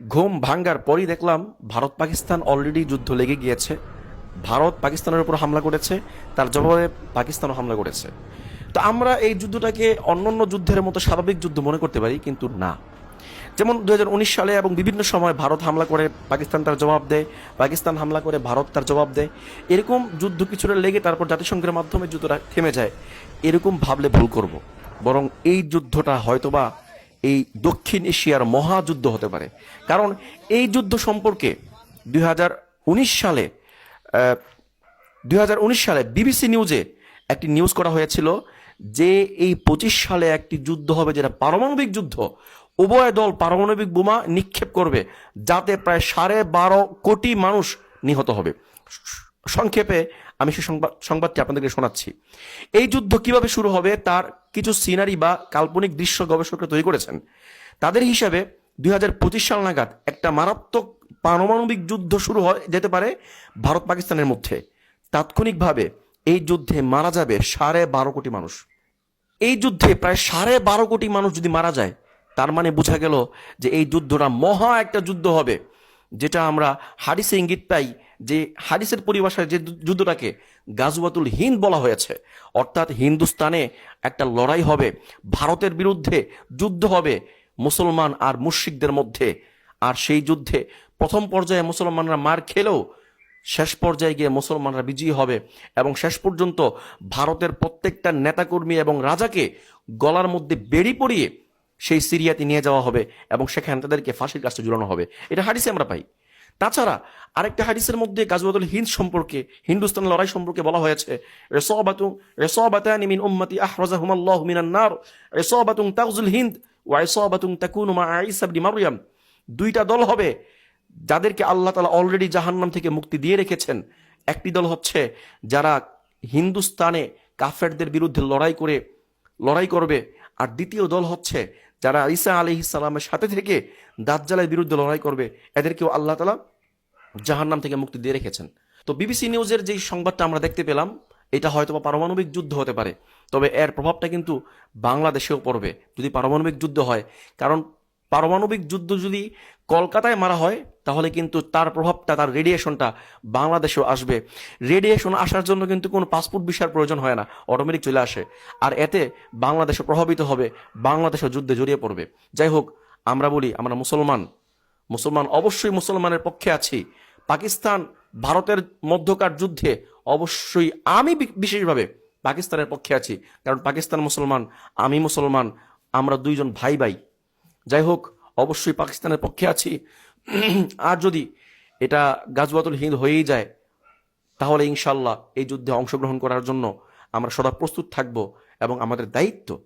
ঘুম ভাঙ্গার পরই দেখলাম ভারত পাকিস্তান অলরেডি যুদ্ধ লেগে গিয়েছে। ভারত পাকিস্তানের উপর হামলা করেছে, তার জবাবে পাকিস্তানও হামলা করেছে। তো আমরা এই যুদ্ধটাকে অন্যান্য যুদ্ধের মতো স্বাভাবিক যুদ্ধ মনে করতে পারি, কিন্তু না। যেমন দু হাজার উনিশ সালে এবং বিভিন্ন সময় ভারত হামলা করে পাকিস্তান তার জবাব দেয়, পাকিস্তান হামলা করে ভারত তার জবাব দেয়। এরকম যুদ্ধ কিছুটা লেগে তারপর জাতিসংঘের মাধ্যমে যুদ্ধটা থেমে যায়। এরকম ভাবলে ভুল করব। বরং এই যুদ্ধটা হয়তোবা এই দক্ষিণ এশিয়ার মহাযুদ্ধ হতে পারে। কারণ এই যুদ্ধ সম্পর্কে দুই হাজার উনিশ সালে দুই হাজার উনিশ সালে বিবিসি নিউজে একটি নিউজ করা হয়েছিল যে এই পঁচিশ সালে একটি যুদ্ধ হবে যেটা পারমাণবিক যুদ্ধ। উভয় দল পারমাণবিক বোমা নিক্ষেপ করবে, যাতে প্রায় সাড়ে বারো কোটি মানুষ নিহত হবে। সংক্ষেপে আমি সেই সংবাদ, সংবাদটি আপনাদেরকে শোনাচ্ছি। এই যুদ্ধ কীভাবে শুরু হবে তার কিছু সিনারি বা কাল্পনিক দৃশ্য গবেষকরা তৈরি করেছেন। তাদের হিসাবে দুই সাল নাগাদ একটা মারাত্মক পারমাণবিক যুদ্ধ শুরু হয়, যেতে পারে ভারত পাকিস্তানের মধ্যে। তাৎক্ষণিকভাবে এই যুদ্ধে মারা যাবে সাড়ে বারো কোটি মানুষ। এই যুদ্ধে প্রায় সাড়ে বারো কোটি মানুষ যদি মারা যায়, তার মানে বোঝা গেল যে এই যুদ্ধটা মহা একটা যুদ্ধ হবে। যেটা আমরা হাদিসে ইঙ্গিত পাই যে হাদিসের পরিভাষায় যে যুদ্ধটাকে গাজওয়াতুল হিন্দ বলা হয়েছে, অর্থাৎ হিন্দুস্তানে একটা লড়াই হবে, ভারতের বিরুদ্ধে যুদ্ধ হবে মুসলমান আর মুশরিকদের মধ্যে। আর সেই যুদ্ধে প্রথম পর্যায়ে মুসলমানরা মার খেলেও শেষ পর্যায়ে গিয়ে মুসলমানরা বিজয়ী হবে এবং শেষ পর্যন্ত ভারতের প্রত্যেকটা নেতাকর্মী এবং রাজাকে গলার মধ্যে বেড়ি পরিয়ে সেই সিরিয়াতে নিয়ে যাওয়া হবে এবং সেখানে তাদেরকে ফাঁসির কাছে ঝুলানো হবে। এটা হাদিসে আমরা পাই। তাছাড়া আরেকটা হাদিসের মধ্যে গাজওয়াতুল হিন্দ সম্পর্কে, হিন্দুস্তান লড়াই সম্পর্কে বলা হয়েছে, রেসাবাতুং, রেসাবাতানি মিন উম্মতি আহরাজাহুমাল্লাহু মিনান নার রেসাবাতুং তাগজুল হিন্দ ওয়া রেসাবাতুং তাকুনু মা দুইটা দল হবে যাদেরকে আল্লাহ তালা অলরেডি জাহান্নাম থেকে মুক্তি দিয়ে রেখেছেন। একটি দল হচ্ছে যারা হিন্দুস্তানে কাফেরদের বিরুদ্ধে লড়াই করে, লড়াই করবে আর দ্বিতীয় দল হচ্ছে যারা ঈসা আলি ইসালামের সাথে থেকে দাজ্জালের বিরুদ্ধে লড়াই করবে, এদেরকেও আল্লাহ তালা জাহান্নাম থেকে মুক্তি দিয়ে রেখেছেন। তো বিবিসি নিউজের যেই সংবাদটা আমরা দেখতে পেলাম, এটা হয়তো পারমাণবিক যুদ্ধ হতে পারে, তবে এর প্রভাবটা কিন্তু বাংলাদেশেও পড়বে। যদি পারমাণবিক যুদ্ধ হয়, কারণ পারমাণবিক যুদ্ধ যদি কলকাতায় মারা হয়, তাহলে কিন্তু তার প্রভাবটা, তার রেডিয়েশনটা বাংলাদেশেও আসবে। রেডিয়েশন আসার জন্য কিন্তু কোনো পাসপোর্ট ভিসার প্রয়োজন হয় না অটোমেটিক চলে আসে। আর এতে বাংলাদেশে প্রভাবিত হবে, বাংলাদেশও যুদ্ধে জড়িয়ে পড়বে। যাই হোক, আমরা বলি, আমরা মুসলমান। মুসলমান অবশ্যই মুসলমানের পক্ষে আছি। পাকিস্তান ভারতের মধ্যকার যুদ্ধে অবশ্যই আমি বিশেষভাবে পাকিস্তানের পক্ষে আছি। কারণ পাকিস্তান মুসলমান, আমি মুসলমান, আমরা দুইজন ভাই ভাই যাই হোক অবশ্যই পাকিস্তানের পক্ষে আছি। আর যদি এটা গাজওয়াতুল হিন্দ হয়েই যায়, তাহলে ইনশাল্লাহ এই যুদ্ধে অংশগ্রহণ করার জন্য আমরা সদা প্রস্তুত থাকব এবং আমাদের দায়িত্ব